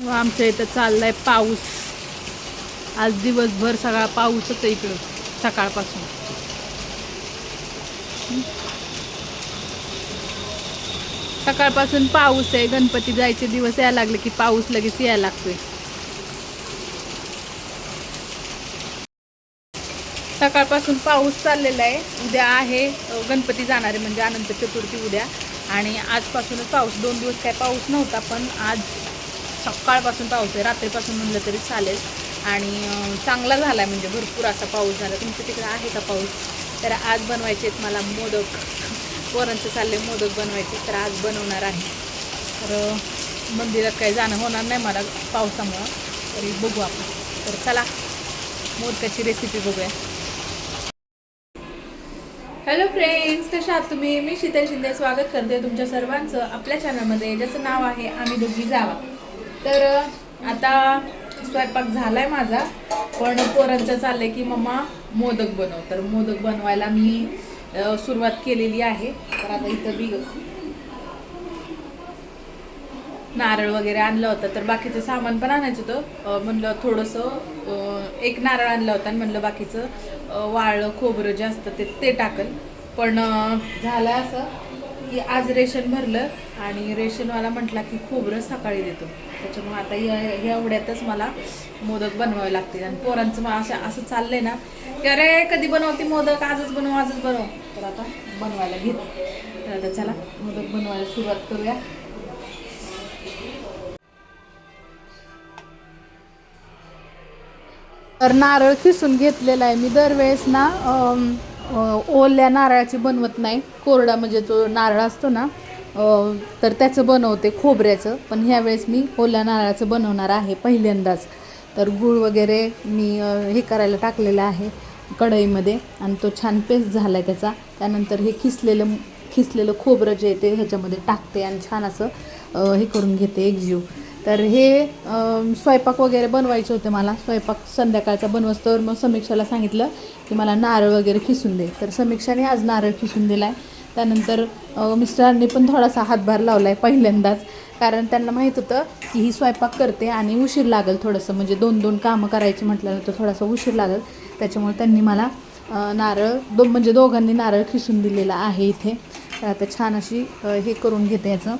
व आमच्या इथं चाललाय पाऊस. आज दिवसभर सगळा पाऊसच आहे इकडं सकाळपासून. सकाळपासून पाऊस आहे. गणपती जायचे दिवस यायला लागले की पाऊस लगेच यायला लागतोय. सकाळपासून पाऊस चाललेला आहे. उद्या आहे गणपती जाणारे म्हणजे अनंत चतुर्थी उद्या. आणि आजपासूनच पाऊस दोन दिवस काय पाऊस नव्हता पण आज सकाळपासून पाऊस आहे रात्रीपासून म्हणलं तरी चालेल. आणि चांगला झाला म्हणजे भरपूर असा पाऊस झाला. तुमच्या तिकडे आहे का पाऊस? तर आज बनवायचे आहेत मला मोदक. पोरांचे चालले मोदक बनवायचे तर आज बनवणार आहे. तर मंदिरात काही जाणं होणार नाही मला पावसामुळं. तरी बघू आपण. तर चला मोदकाची रेसिपी बघूया. हॅलो फ्रेंड्स कशा आहात तुम्ही? मी शीतल शिंदे स्वागत करते तुमच्या सर्वांचं. आपल्या चॅनलमध्ये ज्याचं नाव आहे आम्ही दोघी जावा. तर आता स्वयंपाक झालाय माझा पण पोरांचं चाललंय की मम्मा मोदक बनव. तर मोदक बनवायला मी सुरुवात केलेली आहे. तर आता इथं बी नारळ वगैरे आणलं होतं. तर बाकीचं सामान पण आणायचं होतं. म्हणलं थोडंसं एक नारळ आणलं होतं आणि म्हणलं बाकीचं वाळं खोबरं जे असतं ते ते टाकल. पण झालं असं की आज रेशन भरलं आणि रेशनवाला म्हटला की खोबरं सकाळी देतो. त्याच्यामुळे आता या- एवढ्यातच मला मोदक बनवावे लागतील. आणि पोरांचं मग असं असं चाललंय ना की अरे कधी बनवते मोदक? आजच बनव आजच बनव. तर आता बनवायला घेत तर आता चला मोदक बनवायला सुरुवात करूया. तर नारळ खिसून घेतलेला आहे मी दरवेळेस ना ओल्या नारळाची बनवत नाही. कोरडा म्हणजे तो नारळ असतो ना तर त्याचं बनवते खोबऱ्याचं पण ह्यावेळेस मी ओल्या नारळाचं बनवणार आहे पहिल्यांदाच. तर गूळ वगैरे मी हे करायला टाकलेलं आहे कढईमध्ये आणि तो छान पेस्ट झाला आहे त्याचा. त्यानंतर हे खिसलेलं खिसलेलं खोबरं जे ते ह्याच्यामध्ये टाकते आणि छान असं हे करून घेते एकजीव. तर हे स्वयंपाक वगैरे बनवायचे होते मला. स्वयंपाक संध्याकाळचा बनवस्तवर मग समीक्षाला सांगितलं की मला नारळ वगैरे खिसून दे. तर समीक्षाने आज नारळ खिसून दिला आहे त्यानंतर मिस्टरांनी पण थोडासा हातभार लावला आहे पहिल्यांदाच. कारण त्यांना माहीत होतं की ही स्वयंपाक करते आणि उशीर लागेल थोडंसं. म्हणजे दोन दोन कामं करायची म्हटल्यानंतर थोडासा उशीर लागेल. त्याच्यामुळे त्यांनी मला नारळ दो म्हणजे दोघांनी नारळ खिसून दिलेला आहे इथे. तर आता छान अशी हे करून घेते याचं.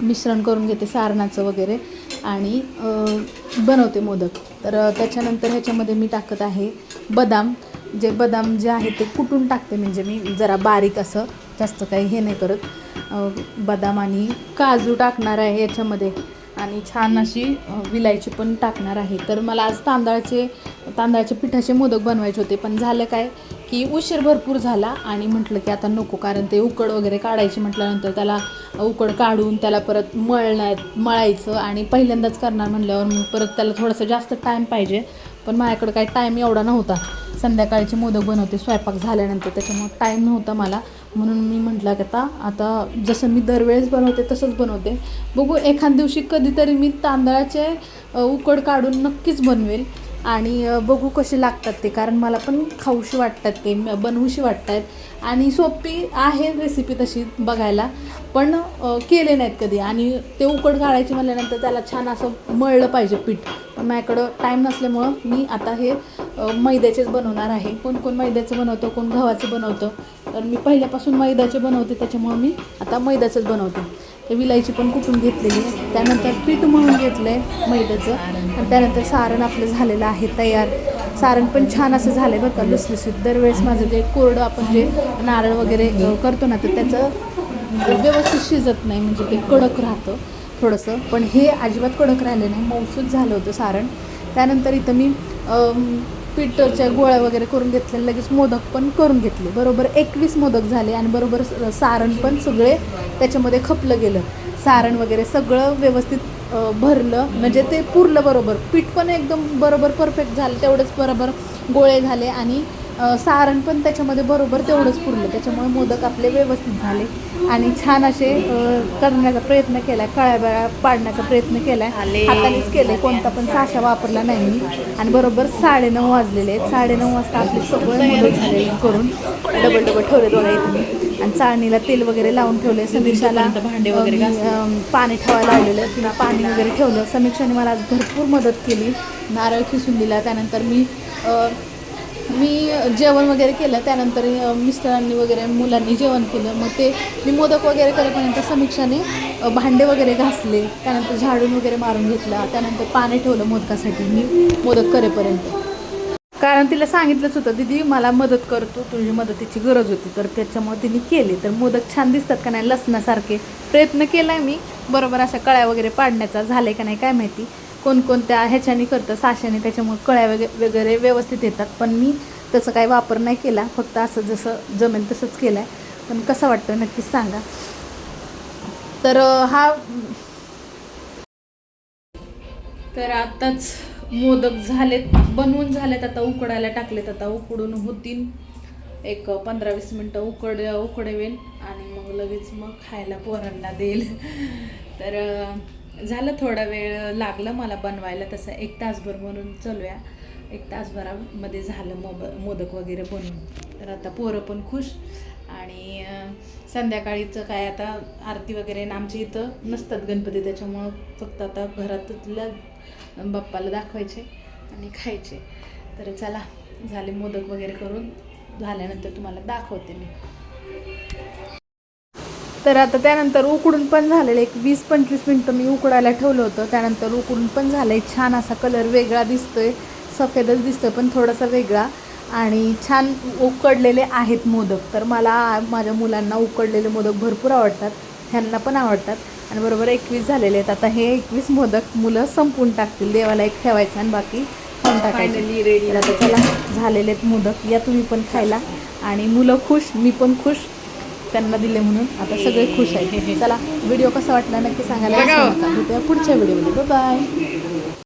मिश्रण करून घेते सारणाचं वगैरे. आणि बनवते मोदक. तर त्याच्यानंतर ह्याच्यामध्ये मी टाकत आहे बदाम. जे बदाम जे आहे ते कुटून टाकते म्हणजे मी जरा बारीक असं जास्त काही हे नाही करत. बदाम आणि काजू टाकणार आहे याच्यामध्ये. आणि छान अशी विलायची पण टाकणार आहे. तर मला आज तांदळाचे तांदळाच्या पिठाचे मोदक बनवायचे होते पण झालं काय की उशीर भरपूर झाला आणि म्हटलं की आता नको कारण ते उकड वगैरे काढायची म्हटल्यानंतर त्याला उकड काढून त्याला परत मळणार मळायचं आणि पहिल्यांदाच करणार म्हटल्यावर मग परत त्याला थोडंसं जास्त टाईम पाहिजे. पण माझ्याकडं काही टाईम एवढा नव्हता. संध्याकाळचे मोदक बनवते स्वयंपाक झाल्यानंतर. त्याच्यामुळे टाईम नव्हता मला. म्हणून मी म्हटलं की आता आता जसं मी दरवेळेस बनवते तसंच बनवते. बघू एखाद दिवशी कधीतरी मी तांदळाचे उकड काढून नक्कीच बनवेल. आणि बघू कसे लागतात ते कारण मला पण खाऊशी वाटतात ते बनवूशी वाटतात. आणि सोपी आहे रेसिपी तशी बघायला पण केले नाहीत कधी. आणि ते उकड काढायची म्हणल्यानंतर त्याला छान असं मळलं पाहिजे पीठ. पण माझ्याकडं टाईम नसल्यामुळं मी आता हे मैद्याचेच बनवणार आहे. कोण कोण मैद्याचं बनवतं कोण गव्हाचं बनवतं. तर मी पहिल्यापासून मैद्याचे बनवते त्याच्यामुळं मी आता मैद्याचंच बनवते. ते विलायची पण कुटून घेतलेली त्यानंतर पीठ मळून घेतलं आहे मैद्याचं. आणि त्यानंतर सारण आपलं झालेलं आहे तयार. सारण पण छान असं झालं आहे बरं का लुसलुसीत दरवेळेस माझं जे कोरडं आपण जे नारळ वगैरे करतो ना तर त्याचं व्यवस्थित शिजत नाही म्हणजे ते कडक राहतं थोडंसं. पण हे अजिबात कडक राहिलं नाही. मौसूद झालं होतं सारण. त्यानंतर इथं मी पिठाच्या गोळ्या वगैरे करून घेतले लगेच मोदक पण करून घेतले. बरोबर एकवीस मोदक झाले आणि बरोबर स- सारण पण सगळे त्याच्यामध्ये खपलं गेलं. सारण वगैरे सगळं व्यवस्थित भरलं. म्हणजे ते पुरलं बरोबर. पीठ पण एकदम बरोबर परफेक्ट झालं. तेवढंच बरोबर गोळे झाले आणि सारण पण त्याच्यामध्ये बरोबर तेवढंच पुरलं. त्याच्यामुळे मोदक आपले व्यवस्थित झाले. आणि छान असे करण्याचा प्रयत्न केला आहे कळ्या पाडण्याचा प्रयत्न केला. आहे हातानेच केलं. कोणता पण साशा वापरला नाही मी. आणि बरोबर साडेनऊ वाजलेले आहेत. साडेनऊ वाजता आपले सगळे मोदक झालेले करून. डबल डबल ठेवले बघा इथे. आणि चाळणीला तेल वगैरे लावून ठेवले समीक्षाला भांडे वगैरे पाणी ठेवायला लावलेलं तिला पाणी वगैरे ठेवलं. समीक्षाने मला भरपूर मदत केली. नारळ खिसून दिला. त्यानंतर मी मी जेवण वगैरे केलं त्यानंतर मिस्टरांनी वगैरे मुलांनी जेवण केलं. मग ते मी मोदक वगैरे करेपर्यंत समीक्षाने भांडे वगैरे घासले. त्यानंतर झाडून वगैरे मारून घेतला. त्यानंतर पाणी ठेवलं मोदकासाठी मी मोदक करेपर्यंत. कारण तिला सांगितलंच होतं दीदी मला मदत करतो तुझी मदतीची गरज होती. तर त्याच्यामुळे तिने केली. तर मोदक छान दिसतात का नाही लसणासारखे. प्रयत्न केला आहे मी. बरोबर अशा कळ्या वगैरे पाडण्याचा झाले का नाही काय माहिती. कोणकोणत्या ह्याच्याने करतं साशाने त्याच्यामुळे कळ्या वगैरे वगैरे व्यवस्थित येतात. पण मी तसं काही वापर नाही केला. फक्त असं जसं जमेल तसंच केलं आहे पण कसं वाटतं नक्कीच सांगा. तर हा तर आत्ताच मोदक झालेत बनवून झालेत. आता उकडायला टाकलेत. आता उकडून होतील. एक पंधरा वीस मिनटं उकड उकडवेल आणि मग लगेच मग खायला पोरांना देईल. तर झालं थोडा वेळ लागलं मला बनवायला तसं. एक तासभर म्हणून चलूया. एक तासभरामध्ये झालं मोब मोदक वगैरे बनवून. तर आता पोरं पण खुश. आणि संध्याकाळीचं काय आता आरती वगैरे आमच्या इथं नसतात गणपती. त्याच्यामुळं फक्त आता घरातल्या बाप्पाला दाखवायचे आणि खायचे. तर चला झाले मोदक वगैरे करून झाल्यानंतर तुम्हाला दाखवते मी. तर आता त्यानंतर उकडून पण झालेलं एक वीस पंचवीस मिनटं मी उकडायला ठेवलं होतं. त्यानंतर उकडून पण झालंय छान असा कलर वेगळा दिसतोय. सफेदच दिसतोय पण थोडासा वेगळा. आणि छान उकडलेले आहेत मोदक. तर मला माझ्या मुलांना उकडलेले मोदक भरपूर आवडतात. ह्यांना पण आवडतात. आणि बरोबर एकवीस झालेले आहेत. आता हे एकवीस मोदक मुलं संपवून टाकतील. देवाला एक ठेवायचं आणि बाकी खाऊन टाकायचे. आता चला झालेले आहेत मोदक. या तुम्ही पण खायला. आणि मुलं खुश मी पण खुश. त्यांना दिले म्हणून आता सगळे खुश आहेत. चला व्हिडिओ कसा वाटला नक्की सांगायला पुढच्या व्हिडिओमध्ये. बाय